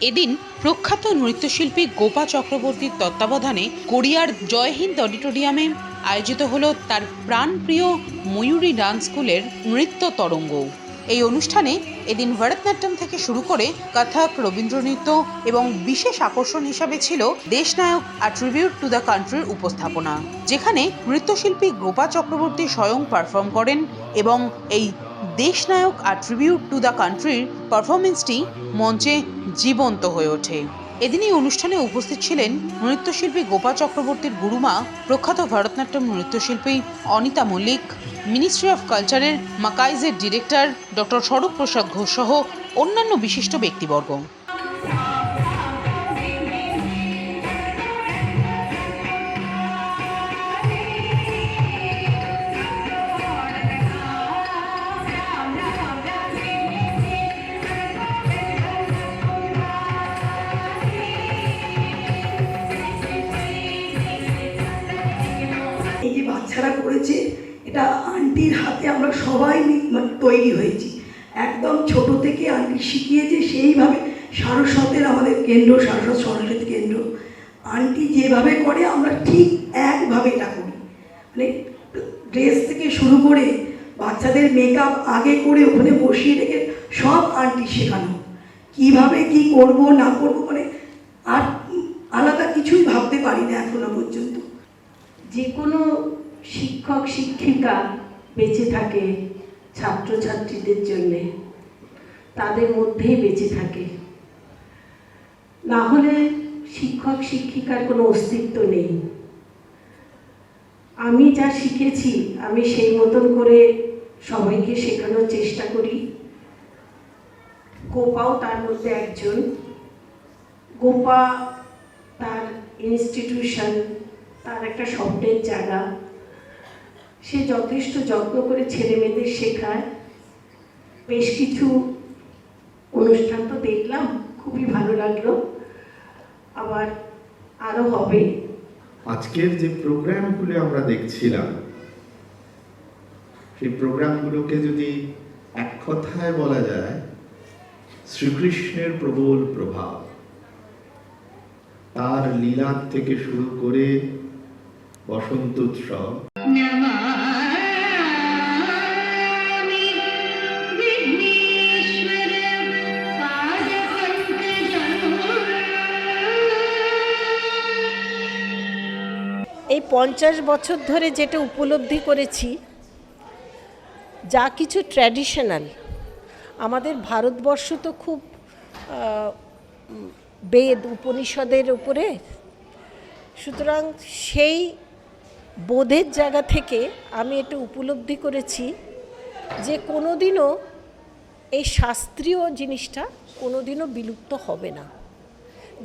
এদিন প্রখ্যাত নৃত্যশিল্পী গোপা চক্রবর্তীর তত্ত্বাবধানে কোরিয়ার জয়হিন্দ অডিটোরিয়ামে আয়োজিত হল তার প্রাণপ্রিয় ময়ূরী ডান্স স্কুলের নৃত্য তরঙ্গ। এই অনুষ্ঠানে এদিন ভরতনাট্যম থেকে শুরু করে কথক, রবীন্দ্রনৃত্য এবং বিশেষ আকর্ষণ হিসাবে ছিল দেশনায়ক আর ট্রিবিউট টু দ্য কান্ট্রির উপস্থাপনা, যেখানে নৃত্যশিল্পী গোপা চক্রবর্তী স্বয়ং পারফর্ম করেন এবং এই দেশনায়ক আর ট্রিবিউট টু দ্য কান্ট্রির পারফরমেন্সটি মঞ্চে জীবন্ত হয়ে ওঠে। এদিন এই অনুষ্ঠানে উপস্থিত ছিলেন নৃত্যশিল্পী গোপা চক্রবর্তীর গুরুমা, প্রখ্যাত ভারতনাট্যম নৃত্যশিল্পী অনিতা মল্লিক, মিনিস্ট্রি অফ কালচারের মাকাইজের ডিরেক্টর ডক্টর স্বরূপ প্রসাদ ঘোষ সহ অন্যান্য বিশিষ্ট ব্যক্তিবর্গ। তৈরি হয়েছি। একদম ছোট থেকে আন্টি শিখিয়েছে সেইভাবে সারস্বতের আমাদের কেন্দ্র, সারস্বত সরস্বতী কেন্দ্র। আন্টি যেভাবে করে আমরা ঠিক একভাবে এটা করি। মানে ড্রেস থেকে শুরু করে বাচ্চাদের মেকআপ আগে করে ওখানে বসিয়ে রেখে সব আন্টি শেখানো। কীভাবে কি করব, না করব মানে আর আলাদা কিছুই ভাবতে পারি না এখনও পর্যন্ত। যে কোনো শিক্ষক, শিক্ষিকা বেঁচে থাকে ছাত্রছাত্রীদের জন্যে, তাদের মধ্যেই বেঁচে থাকে। না হলে শিক্ষক, শিক্ষিকার কোনো অস্তিত্ব নেই। আমি যা শিখেছি, আমি সেই মতন করে সবাইকে শেখানোর চেষ্টা করি। গোপাও তার মধ্যে একজন। গোপা তার ইনস্টিটিউশন তার একটা স্বপ্নের জায়গা। সে যথেষ্ট যত্ন করে ছেলে মেয়েদের শেখায়। বেশ কিছু অনুষ্ঠান তো দেখলাম, খুবই ভালো লাগল। আবার আরও হবে। আজকের যে প্রোগ্রামগুলো আমরা দেখছিলাম, সেই প্রোগ্রামগুলোকে যদি এক কথায় বলা যায়, শ্রীকৃষ্ণের প্রবল প্রভাব। তার লীলা থেকে শুরু করে বসন্ত উৎসব এই পঞ্চাশ বছর ধরে যেটা উপলব্ধি করেছি, যা কিছু ট্র্যাডিশনাল আমাদের ভারতবর্ষ তো খুব বেদ, উপনিষদের উপরে। সুতরাং সেই বোধের জায়গা থেকে আমি এটা উপলব্ধি করেছি যে কোনোদিনও এই শাস্ত্রীয় জিনিসটা কোনোদিনও বিলুপ্ত হবে না।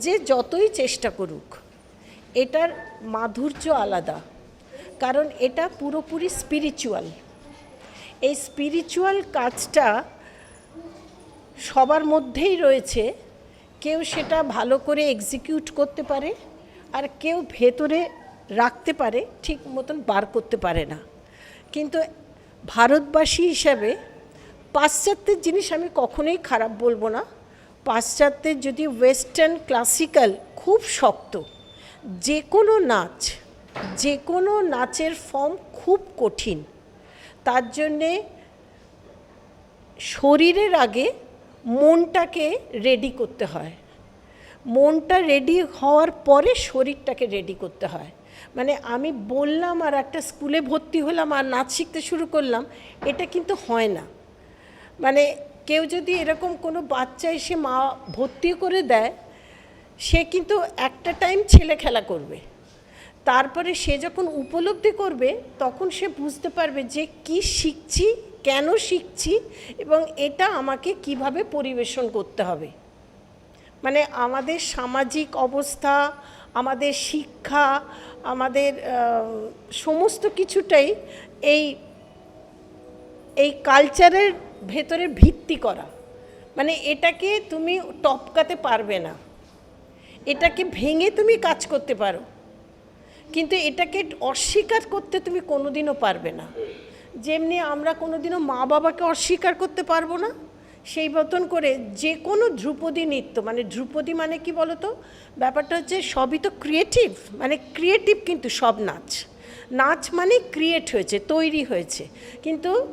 যে যতই চেষ্টা করুক, এটার মাধুর্য আলাদা, কারণ এটা পুরোপুরি স্পিরিচুয়াল এই স্পিরিচুয়াল কাজটা সবার মধ্যেই রয়েছে। কেউ সেটা ভালো করে এক্সিকিউট করতে পারে, আর কেউ ভেতরে রাখতে পারে, ঠিক মতন বার করতে পারে না। কিন্তু ভারতবাসী হিসাবে পাশ্চাত্যের জিনিস আমি কখনোই খারাপ বলব না। পাশ্চাত্যের যদি ওয়েস্টার্ন ক্লাসিক্যাল খুব শক্ত যে কোনো নাচ যে কোনো নাচের ফর্ম খুব কঠিন, তার জন্যে শরীরের আগে মনটাকে রেডি করতে হয়। মনটা রেডি হওয়ার পরে শরীরটাকে রেডি করতে হয়। মানে আমি বললাম আর একটা স্কুলে ভর্তি হলাম আর নাচ শিখতে শুরু করলাম, এটা কিন্তু হয় না। মানে কেউ যদি এরকম কোনো বাচ্চা এসে মা ভর্তি করে দেয়, সে কিন্তু একটা টাইম ছেলে খেলা করবে। তারপরে সে যখন উপলব্ধি করবে, তখন সে বুঝতে পারবে যে কি শিখছি, কেন শিখছি এবং এটা আমাকে কীভাবে পরিবেশন করতে হবে। মানে আমাদের সামাজিক অবস্থা, আমাদের শিক্ষা আমাদের সমস্ত কিছুটাই এই এই কালচারের ভেতরে ভিত্তি করা। মানে এটাকে তুমি টপকাতে পারবে না। এটাকে ভেঙে তুমি কাজ করতে পারো। কিন্তু এটাকে অস্বীকার করতে তুমি কোনোদিনও পারবে না। যেমনি আমরা কোনোদিনও মা বাবাকে অস্বীকার করতে পারব না সেই মতন করে যে কোনো ধ্রুপদী নৃত্য মানে ধ্রুপদী মানে কি বলতো? ব্যাপারটা হচ্ছে সবই তো ক্রিয়েটিভ মানে ক্রিয়েটিভ কিন্তু সব নাচ। নাচ মানে ক্রিয়েট হয়েছে, তৈরি হয়েছে। কিন্তু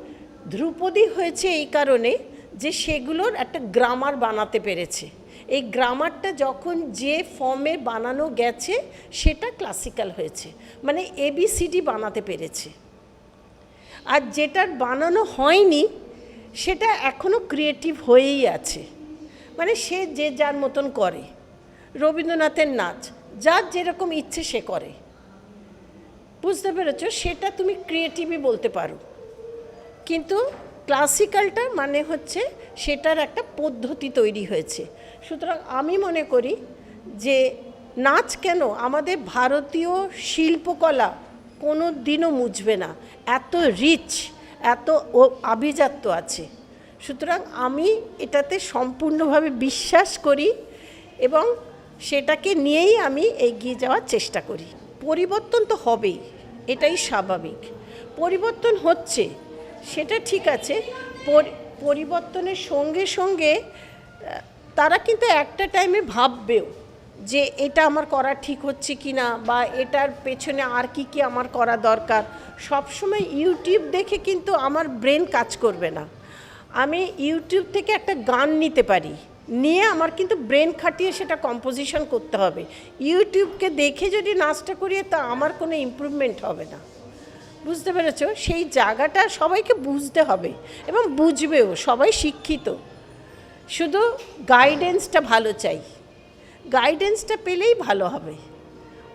ধ্রুপদী হয়েছে এই কারণে যে সেগুলোর একটা গ্রামার বানাতে পেরেছে। এই গ্রামারটা যখন যে ফর্মে বানানো গেছে, সেটা ক্লাসিক্যাল হয়েছে। মানে এবিসিডি বানাতে পেরেছে। আর যেটার বানানো হয়নি সেটা এখনও ক্রিয়েটিভ হয়েই আছে। মানে সে যে যার মতন করে। রবীন্দ্রনাথের নাচ, যার যেরকম ইচ্ছে সে করে। বুঝতে পেরেছ? সেটা তুমি ক্রিয়েটিভই বলতে পারো। কিন্তু ক্লাসিক্যালটা মানে হচ্ছে সেটার একটা পদ্ধতি তৈরি হয়েছে। সুতরাং আমি মনে করি যে নাচ কেন আমাদের ভারতীয় শিল্পকলা কোনো দিনও মুছবে না। এত রিচ এত ও আভিজাত্য আছে। সুতরাং আমি এটাতে সম্পূর্ণভাবে বিশ্বাস করি এবং সেটাকে নিয়েই আমি এগিয়ে যাওয়ার চেষ্টা করি। পরিবর্তন তো হবেই, এটাই স্বাভাবিক। পরিবর্তন হচ্ছে, সেটা ঠিক আছে পরিবর্তনের সঙ্গে সঙ্গে তারা কিন্তু একটা টাইমে ভাববেও। যে এটা আমার করা ঠিক হচ্ছে কি না বা এটার পেছনে আর কি কি আমার করা দরকার, সবসময় ইউটিউব দেখে কিন্তু আমার ব্রেন কাজ করবে না। আমি ইউটিউব থেকে একটা গান নিতে পারি, নিয়ে আমার কিন্তু ব্রেন খাটিয়ে সেটা কম্পোজিশন করতে হবে। ইউটিউবকে দেখে যদি নাচটা করিয়ে তা আমার কোনো ইমপ্রুভমেন্ট হবে না। বুঝতে পেরেছ? সেই জায়গাটা সবাইকে বুঝতে হবে এবং বুঝবেও, সবাই শিক্ষিত। শুধু গাইডেন্সটা ভালো চাই। গাইডেন্সটা পেলেই ভালো হবে।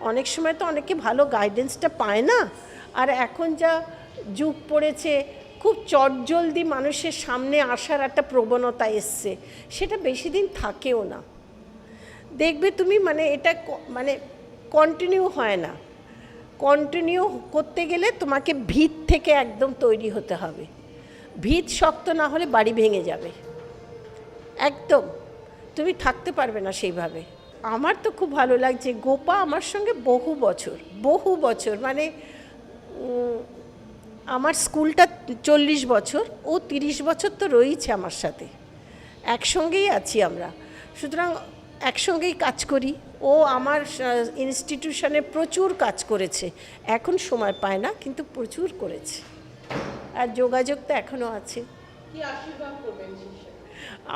অনেক সময় তো অনেকে ভালো গাইডেন্সটা পায় না। আর এখন যা যুগ পড়েছে, খুব চটজলদি মানুষের সামনে আসার একটা প্রবণতা এসছে। সেটা বেশি দিন থাকেও না। দেখবে তুমি মানে এটা মানে কন্টিনিউ হয় না। কন্টিনিউ করতে গেলে তোমাকে ভিত থেকে একদম তৈরি হতে হবে। ভিত শক্ত না হলে বাড়ি ভেঙে যাবে। একদম। তুমি থাকতে পারবে না সেইভাবে। আমার তো খুব ভালো লাগছে। গোপা আমার সঙ্গে বহু বছর বহু বছর মানে আমার স্কুলটা চল্লিশ বছর ও তিরিশ বছর তো রয়েছে আমার সাথে। একসঙ্গেই আছি আমরা। সুতরাং একসঙ্গেই কাজ করি। ও আমার ইনস্টিটিউশনে প্রচুর কাজ করেছে। এখন সময় পায় না কিন্তু প্রচুর করেছে। আর যোগাযোগ তো এখনও আছে।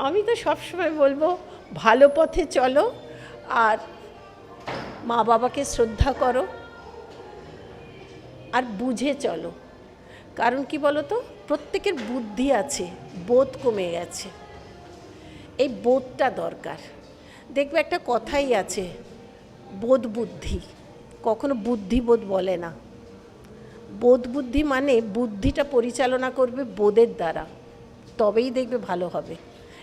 আমি তো সবসময় বলব ভালো পথে চলো। আর মা বাবাকে শ্রদ্ধা করো আর বুঝে চলো। কারণ কি বলো তো প্রত্যেকের বুদ্ধি আছে, বোধ কমে গেছে। এই বোধটা দরকার। দেখবে একটা কথাই আছে, বোধ বুদ্ধি। কখনো বুদ্ধিবোধ বলে না। বোধ বুদ্ধি মানে বুদ্ধিটা পরিচালনা করবে বোধের দ্বারা। তবেই দেখবে ভালো হবে।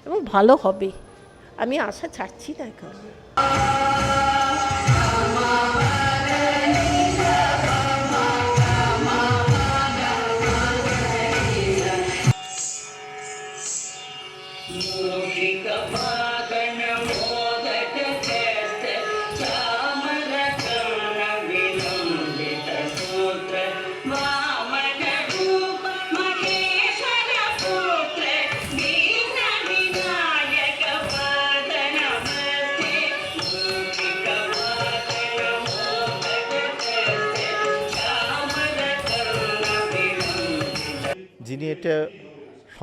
এবং ভালো হবে। আমি আশা ছাড়ছি না এখন।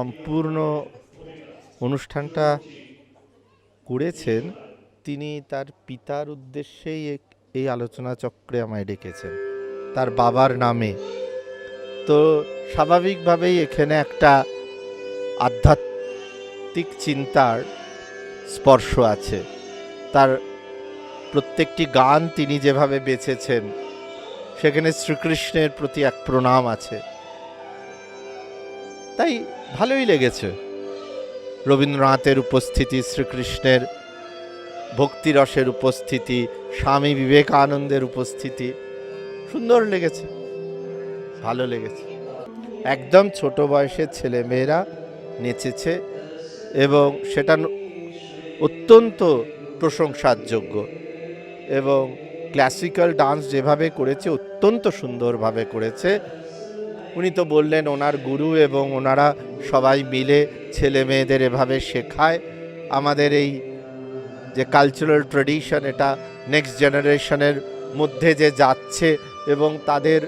সম্পূর্ণ অনুষ্ঠানটা করেছেন। তিনি তার পিতার উদ্দেশ্যেই এই আলোচনা চক্রে আমায় ডেকেছেন। তার বাবার নামে। তো স্বাভাবিকভাবেই এখানে একটা আধ্যাত্মিক চিন্তার স্পর্শ আছে। তার প্রত্যেকটি গান তিনি যেভাবে বেছেছেন, সেখানে শ্রীকৃষ্ণের প্রতি এক প্রণাম আছে। তাই ভালোই লেগেছে। রবীন্দ্রনাথের উপস্থিতি, শ্রীকৃষ্ণের ভক্তিরসের উপস্থিতি, স্বামী বিবেকানন্দের উপস্থিতি সুন্দর লেগেছে, ভালো লেগেছে। একদম ছোট বয়সের ছেলেমেয়েরা নেচেছে এবং সেটা অত্যন্ত প্রশংসার যোগ্য এবং ক্লাসিক্যাল ডান্স যেভাবে করেছে, অত্যন্ত সুন্দরভাবে করেছে উনি তো বললেন ওনার গুরু এবং ওনারা সবাই মিলে ছেলে মেয়েদের এভাবে শেখায়। আমাদের এই যে কালচারাল ট্রেডিশন এটা নেক্সট জেনারেশনের মধ্যে যে যাচ্ছে এবং তাদের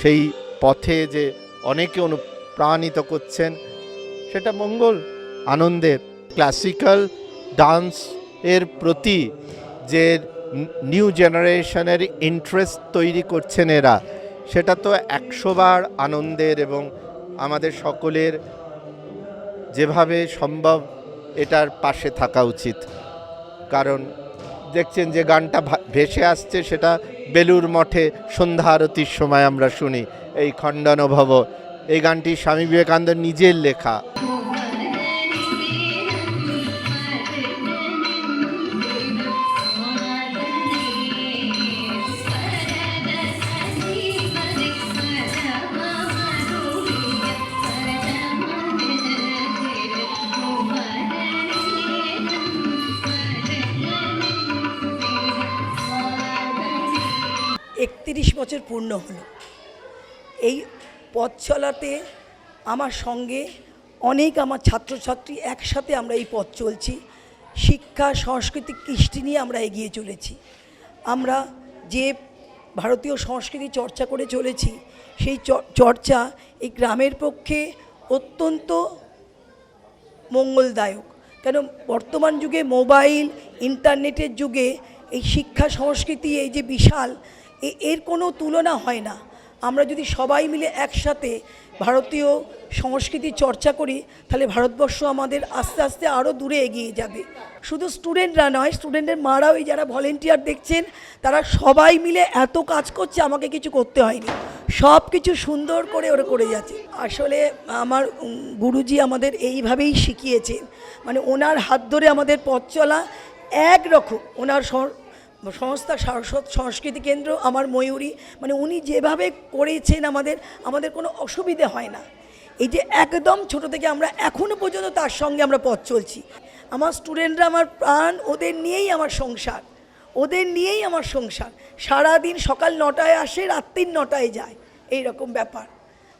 সেই পথে যে অনেকে অনুপ্রাণিত করছেন, সেটা মঙ্গল আনন্দের। ক্লাসিক্যাল ডান্স এর প্রতি যে নিউ জেনারেশনের ইন্টারেস্ট তৈরি করছেন এরা। সেটা তো একশোবার আনন্দের এবং আমাদের সকলের যেভাবে সম্ভব এটার পাশে থাকা উচিত। কারণ দেখছেন যে গানটা ভেসে আসছে সেটা বেলুর মঠে সন্ধ্যা আরতির সময় আমরা শুনি। এই খণ্ডানুভব, এই গানটি স্বামী বিবেকানন্দ নিজের লেখা। বছর পূর্ণ হলো। এই পথ চলাতে আমার সঙ্গে অনেক আমার ছাত্রছাত্রী একসাথে আমরা এই পথ চলছি। শিক্ষা, সংস্কৃতি কৃষ্টি নিয়ে আমরা এগিয়ে চলেছি। আমরা যে ভারতীয় সংস্কৃতি চর্চা করে চলেছি, সেই চর্চা এই গ্রামের পক্ষে অত্যন্ত মঙ্গলদায়ক। কেন বর্তমান যুগে মোবাইল, ইন্টারনেটের যুগে এই শিক্ষা, সংস্কৃতি এই যে বিশাল এর কোনো তুলনা হয় না। আমরা যদি সবাই মিলে একসাথে ভারতীয় সংস্কৃতি চর্চা করি, তাহলে ভারতবর্ষ আমাদের আস্তে আস্তে আরও দূরে এগিয়ে যাবে। শুধু স্টুডেন্টরা নয় স্টুডেন্টের মারাও এই যারা ভলেন্টিয়ার দেখছেন, তারা সবাই মিলে এত কাজ করছে, আমাকে কিছু করতে হয়নি। সব কিছু সুন্দর করে ওরা করে যাচ্ছে। আসলে আমার গুরুজি আমাদের এইভাবেই শিখিয়েছেন। মানে ওনার হাত ধরে আমাদের পথ চলা একরকম। ওনার সংস্থা সংস্কৃতি কেন্দ্র আমার ময়ূরী মানে উনি যেভাবে করেছেন আমাদের আমাদের কোনো অসুবিধে হয় না। এই যে একদম ছোট থেকে আমরা এখনও পর্যন্ত তার সঙ্গে আমরা পথ চলছি। আমার স্টুডেন্টরা আমার প্রাণ, ওদের নিয়েই আমার সংসার। ওদের নিয়েই আমার সংসার। সারাদিন সকাল নটায় আসে, রাত্রির নটায় যায়। এই রকম ব্যাপার।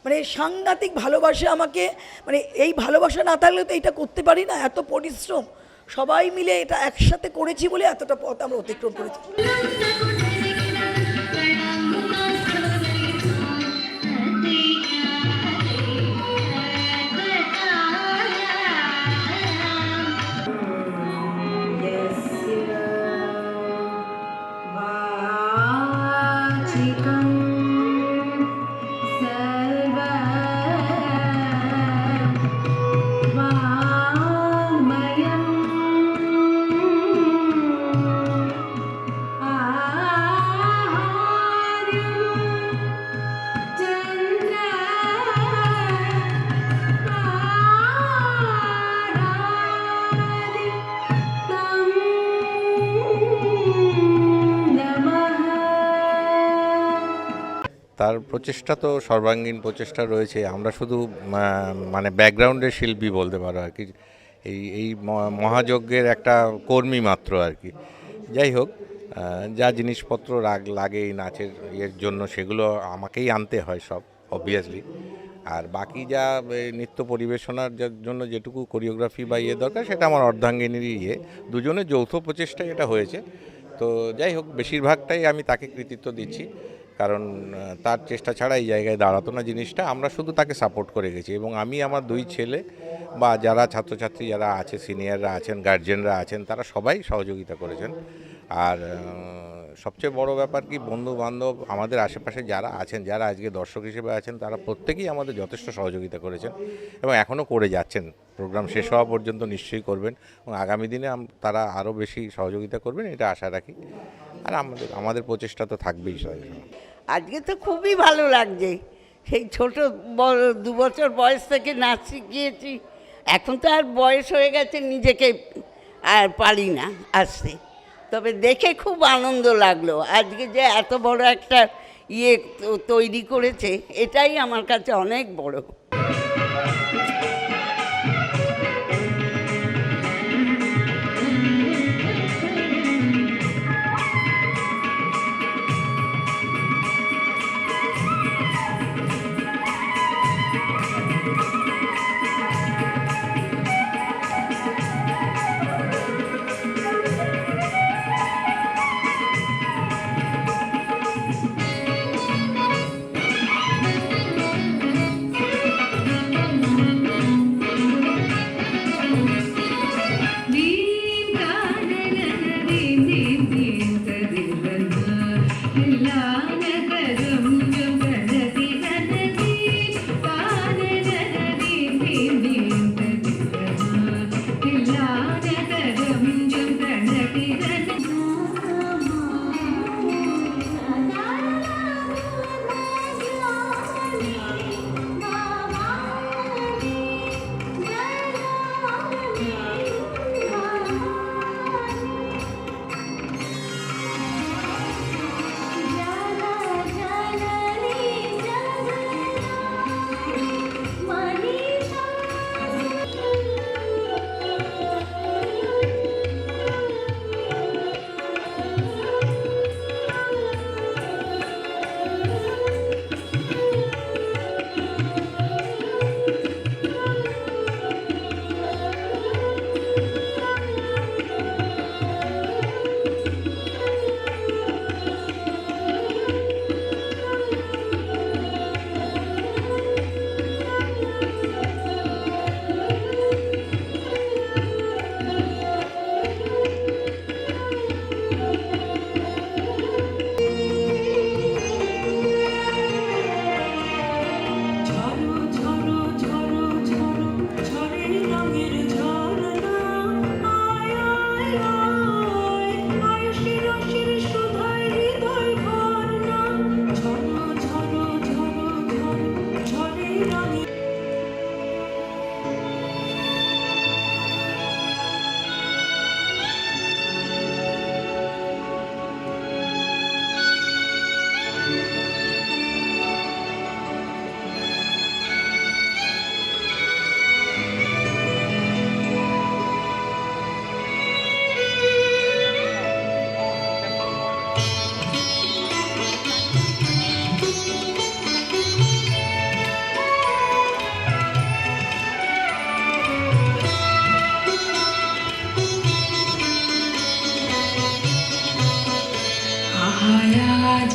মানে সাংঘাতিক ভালোবাসে আমাকে মানে এই ভালোবাসা না থাকলে তো এটা করতে পারি না, এত পরিশ্রম। সবাই মিলে এটা একসাথে করেছি বলে এতটা পথ আমরা অতিক্রম করেছি। তার প্রচেষ্টা তো সর্বাঙ্গীন প্রচেষ্টা রয়েছে। আমরা শুধু মানে ব্যাকগ্রাউন্ডের শিল্পী বলতে পারো আর কি। এই এই মহাযজ্ঞের একটা কর্মী মাত্র আর কি। যাই হোক যা জিনিসপত্র রাগ লাগে এই নাচের ইয়ের জন্য সেগুলো আমাকেই আনতে হয় সব অবভিয়াসলি আর বাকি যা নৃত্য পরিবেশনার জন্য যেটুকু কোরিওগ্রাফি বা ইয়ে দরকার, সেটা আমার অর্ধাঙ্গিনীরই ইয়ে। দুজনের যৌথ প্রচেষ্টায় এটা হয়েছে। তো যাই হোক, বেশিরভাগটাই আমি তাকে কৃতিত্ব দিচ্ছি। কারণ তার চেষ্টা ছাড়া এই জায়গায় দাঁড়াতো না জিনিসটা। আমরা শুধু তাকে সাপোর্ট করে গেছি এবং আমি আমার দুই ছেলে বা যারা ছাত্রছাত্রী যারা আছে সিনিয়ররা আছেন গার্জেনরা আছেন, তারা সবাই সহযোগিতা করেছেন। আর সবচেয়ে বড় ব্যাপার কি বন্ধু বান্ধব আমাদের আশেপাশে যারা আছেন, যারা আজকে দর্শক হিসেবে আছেন, তারা প্রত্যেকেই আমাদের যথেষ্ট সহযোগিতা করেছেন এবং এখনও করে যাচ্ছেন। প্রোগ্রাম শেষ হওয়া পর্যন্ত নিশ্চয়ই করবেন এবং আগামী দিনে তারা আরও বেশি সহযোগিতা করবেন, এটা আশা রাখি। আর আমাদের আমাদের প্রচেষ্টা তো থাকবেই আজকে তো খুবই ভালো লাগছে। সেই ছোট দু বছর বয়স থেকে নাচ শিখিয়েছি এখন তো আর বয়স হয়ে গেছে, নিজেকে আর পারি না আসতে। তবে দেখে খুব আনন্দ লাগল। আজকে যে এত বড় একটা ইয়ে তৈরি করেছে, এটাই আমার কাছে অনেক বড়।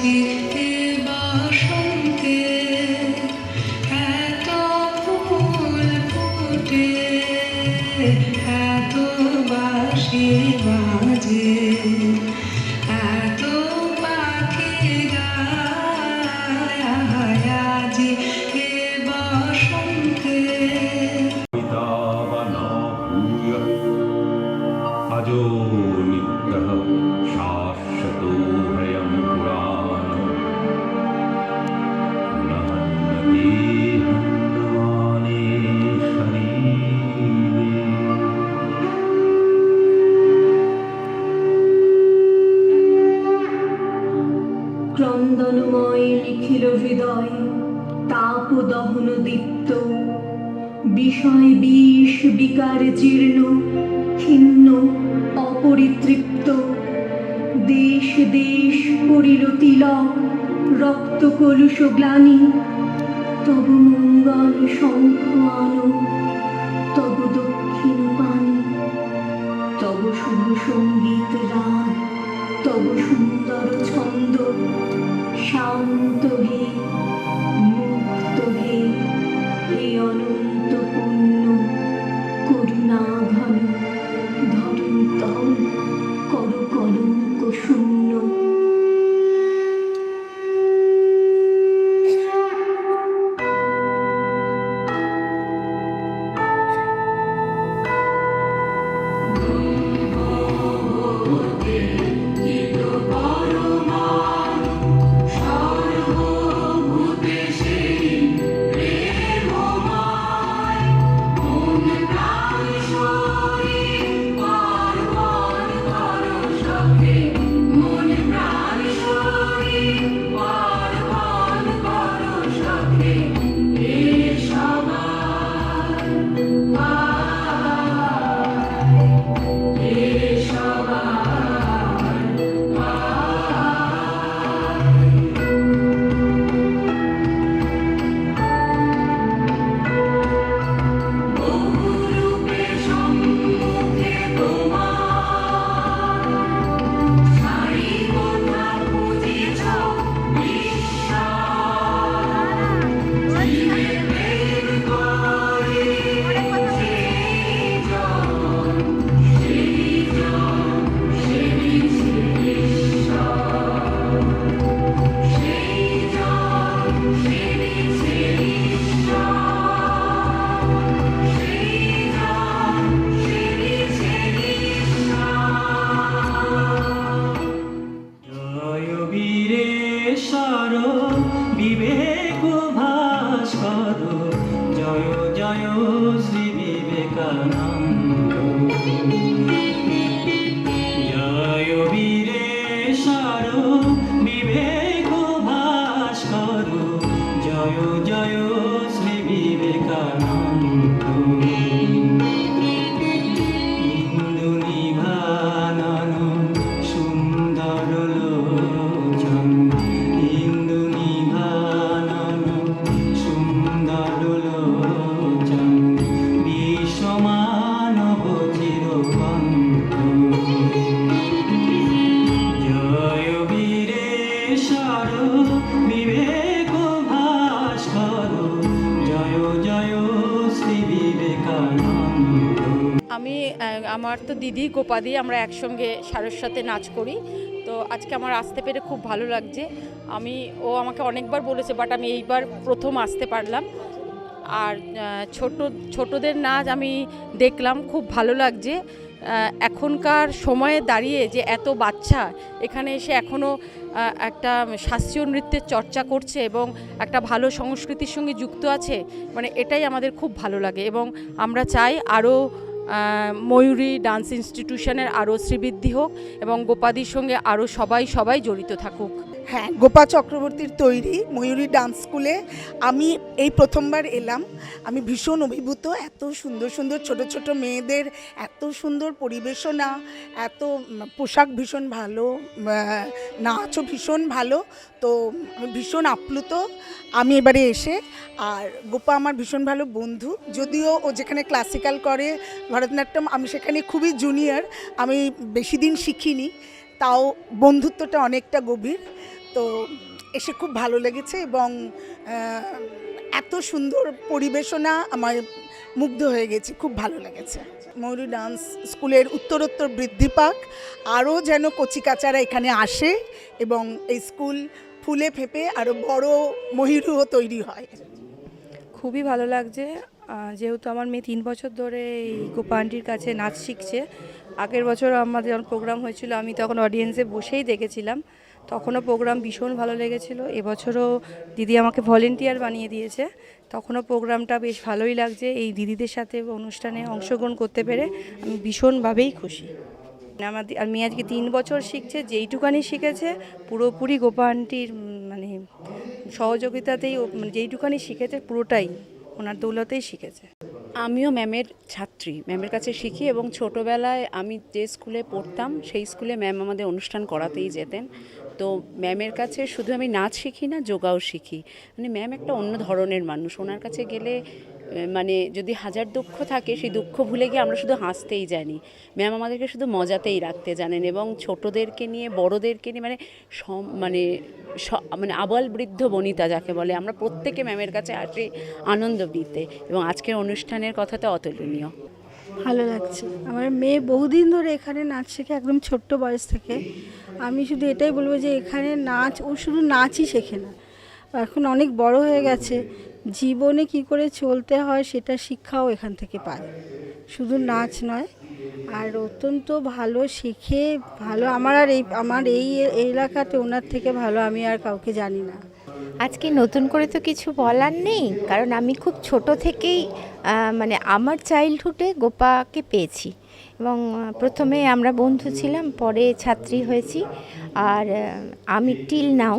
take ক্রন্দনময় লিখিল হৃদয় তাপ দহন দীপ্ত। বিষয় বিষ বিকার জীর্ণ ক্ষিন্ন অপরিতৃপ্ত। দেশ দেশ করিল তিলক, রক্ত কলুষ গ্লানি। তব মঙ্গল শঙ্খ আনো তব দক্ষিণ পানি। তব শুভ সংগীত রাগ, তব সুন্দর ছন্দ। শান্ত হে মুক্ত হে হে অনন্ত পূর্ণ করুণা ঘন ধরন্তম কর কলঙ্ক শূন্য। জয় জয় শ্রী বিবেকানন্দ। দিদি গোপাদি আমরা একসঙ্গে সারস্বতে নাচ করি। তো আজকে আমার আসতে পেরে খুব ভালো লাগছে। আমি, ও আমাকে অনেকবার বলেছে বাট আমি এইবার প্রথম আসতে পারলাম। আর ছোট, ছোটদের নাচ আমি দেখলাম, খুব ভালো লাগছে। এখনকার সময়ে দাঁড়িয়ে যে এত বাচ্চা, এখানে এসে এখনও একটা শাস্ত্রীয় নৃত্যের চর্চা করছে এবং একটা ভালো সংস্কৃতির সঙ্গে যুক্ত আছে মানে এটাই আমাদের খুব ভালো লাগে। এবং আমরা চাই আরও ময়ূরী ডান্স ইনস্টিটিউশনের আরও শ্রীবৃদ্ধি হোক এবং গোপাদির সঙ্গে আরও সবাই সবাই জড়িত থাকুক। হ্যাঁ গোপা চক্রবর্তীর তৈরি ময়ূরী ডান্স স্কুলে আমি এই প্রথমবার এলাম। আমি ভীষণ অভিভূত, এত সুন্দর সুন্দর ছোট ছোট মেয়েদের, এত সুন্দর পরিবেশনা, এত পোশাক ভীষণ ভালো নাচও ভীষণ ভালো, তো আমি ভীষণ আপ্লুত। আমি এবারে এসে, আর গোপা আমার ভীষণ ভালো বন্ধু, যদিও ও যেখানে ক্লাসিক্যাল করে ভরতনাট্যম, আমি সেখানে খুবই জুনিয়র আমি বেশি দিন শিখিনি, তাও বন্ধুত্বটা অনেকটা গভীর। তো এসে খুব ভালো লেগেছে এবং এত সুন্দর পরিবেশনা আমার মুগ্ধ হয়ে গেছি, খুব ভালো লেগেছে। ময়ূরী ডান্স স্কুলের উত্তরোত্তর বৃদ্ধি পাক, আরও যেন কচিকাচারা এখানে আসে এবং এই স্কুল ফুলে ফেপে আরও বড় ময়ূরও তৈরি হয়। খুবই ভালো লাগছে যেহেতু আমার মেয়ে তিন বছর ধরে এই গোপা আন্টির কাছে নাচ শিখছে, আগের বছর আমাদের যখন প্রোগ্রাম হয়েছিল আমি তখন অডিয়েন্সে বসেই দেখেছিলাম। তখনও প্রোগ্রাম ভীষণ ভালো লেগেছিল। এবছরও দিদি আমাকে ভলেন্টিয়ার বানিয়ে দিয়েছে। তখনও প্রোগ্রামটা বেশ ভালোই লাগছে। এই দিদিদের সাথে অনুষ্ঠানে অংশগ্রহণ করতে পেরে আমি ভীষণভাবেই খুশি। আমার মেয়ে আজকে তিন বছর শিখছে, যেইটুকানি শিখেছে, পুরোপুরি গোপা আন্টির মানে সহযোগিতাতেই মানে যেইটুকানি শিখেছে, পুরোটাই ওনার দৌলতেই শিখেছে। আমিও ম্যামের ছাত্রী। ম্যামের কাছে শিখি এবং ছোটোবেলায় আমি যে স্কুলে পড়তাম, সেই স্কুলে ম্যাম আমাদের অনুষ্ঠান করাতেই যেতেন। তো ম্যামের কাছে শুধু আমি নাচ শিখি না, যোগাও শিখি। মানে ম্যাম একটা অন্য ধরনের মানুষ। ওনার কাছে গেলে মানে যদি হাজার দুঃখ থাকে, সেই দুঃখ ভুলে গিয়ে আমরা শুধু হাসতেই জানি। ম্যাম আমাদেরকে শুধু মজাতেই রাখতে জানেন এবং ছোটদেরকে নিয়ে, বড়দেরকে নিয়ে মানে মানে মানে আবাল বৃদ্ধ বনিতা যাকে বলে, আমরা প্রত্যেকে ম্যামের কাছে আসি আনন্দ দিতে। এবং আজকের অনুষ্ঠানের কথা তো অতুলনীয়। ভালো লাগছে। আমার মেয়ে বহুদিন ধরে এখানে নাচ শেখে, একদম ছোট্ট বয়স থেকে। আমি শুধু এটাই বলব যে এখানে নাচ, ও শুধু নাচই শেখে না। এখন অনেক বড় হয়ে গেছে। জীবনে কি করে চলতে হয় সেটা শিক্ষাও এখান থেকে পায়। শুধু নাচ নয়, আর অত্যন্ত ভালো শেখে, ভালো। আমার আর এই, আমার এই এলাকাতে ওনার থেকে ভালো আমি আর কাউকে জানি না। আজকে নতুন করে তো কিছু বলার নেই, কারণ আমি খুব ছোট থেকেই মানে আমার চাইল্ডহুডে গোপাকে পেয়েছি। এবং প্রথমে আমরা বন্ধু ছিলাম, পরে ছাত্রী হয়েছি। আর আমি টিল নাও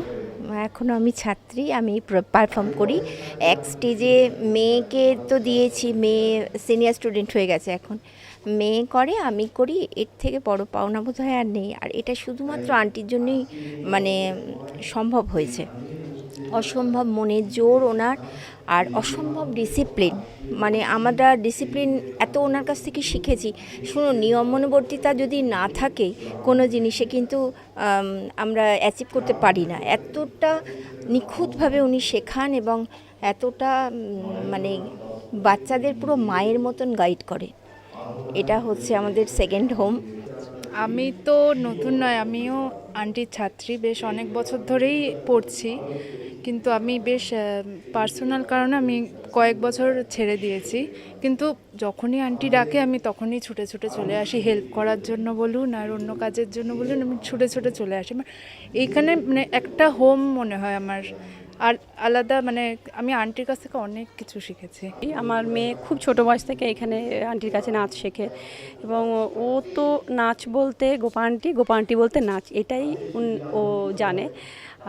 এখনও আমি ছাত্রী, আমি পারফর্ম করি। এক স্টেজে মেয়েকে তো দিয়েছি, মেয়ে সিনিয়র স্টুডেন্ট হয়ে গেছে এখন। মেয়ে করে, আমি করি, এর থেকে বড় পাওনা বোধ হয় আর নেই। আর এটা শুধুমাত্র আন্টির জন্যই মানে সম্ভব হয়েছে। অসম্ভব মনে জোর ওনার আর অসম্ভব ডিসিপ্লিন মানে আমরা ডিসিপ্লিন এত ওনার কাছ থেকে শিখেছি। শুনুন, নিয়মানুবর্তিতা যদি না থাকে, কোনো জিনিসে কিন্তু আমরা অ্যাচিভ করতে পারি না। এতটা নিখুঁতভাবে উনি শেখান এবং এতটা মানে বাচ্চাদের পুরো মায়ের মতন গাইড করে। এটা হচ্ছে আমাদের সেকেন্ড হোম আমি তো নতুন নয়, আমিও আন্টির ছাত্রী, বেশ অনেক বছর ধরেই পড়ছি। কিন্তু আমি বেশ পার্সোনাল কারণে আমি কয়েক বছর ছেড়ে দিয়েছি। কিন্তু যখনই আন্টি ডাকে, আমি তখনই ছুটে ছুটে চলে আসি। হেল্প করার জন্য বলুন আর অন্য কাজের জন্য বলুন, আমি ছুটে ছুটে চলে আসি। এইখানে মানে একটা হোম মনে হয় আমার। আর আলাদা মানে আমি আন্টির কাছ থেকে অনেক কিছু শিখেছি। আমার মেয়ে খুব ছোট বয়স থেকে এখানে আন্টির কাছে নাচ শেখে এবং ও তো নাচ বলতে গোপা আন্টি গোপা আন্টি বলতে নাচ, এটাই ও জানে।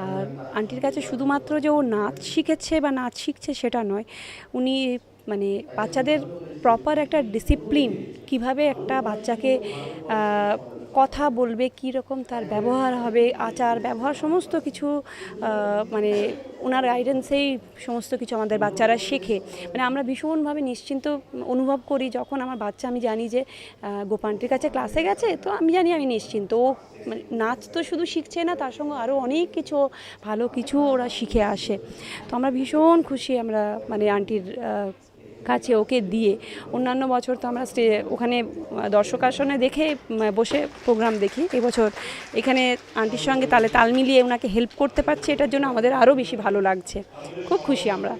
আর আন্টির কাছে শুধুমাত্র যে ও নাচ শিখেছে বা নাচ শিখছে সেটা নয়, উনি মানে বাচ্চাদের প্রপার একটা ডিসিপ্লিন কীভাবে একটা বাচ্চাকে কথা বলবে, কী রকম তার ব্যবহার হবে, আচার, ব্যবহার, সমস্ত কিছু মানে ওনার গাইডেন্সেই সমস্ত কিছু আমাদের বাচ্চারা শেখে। মানে আমরা ভীষণভাবে নিশ্চিন্ত অনুভব করি যখন আমার বাচ্চা, আমি জানি যে গোপানটির কাছে ক্লাসে গেছে, তো আমি জানি আমি নিশ্চিন্ত। ও মানে নাচ তো শুধু শিখছে না, তার সঙ্গে আরও অনেক কিছু, ভালো কিছু ওরা শিখে আসে। তো আমরা ভীষণ খুশি আমরা মানে আন্টির কাছে ওকে দিয়ে। অন্যান্য বছর তো আমরা স্টে ওখানে দর্শক আসনে দেখে বসে প্রোগ্রাম দেখি। এবছর এখানে আন্টির সঙ্গে তালে তাল মিলিয়ে ওনাকে হেল্প করতে পারছি, এটার জন্য আমাদের আরও বেশি ভালো লাগছে। খুব খুশি আমরা।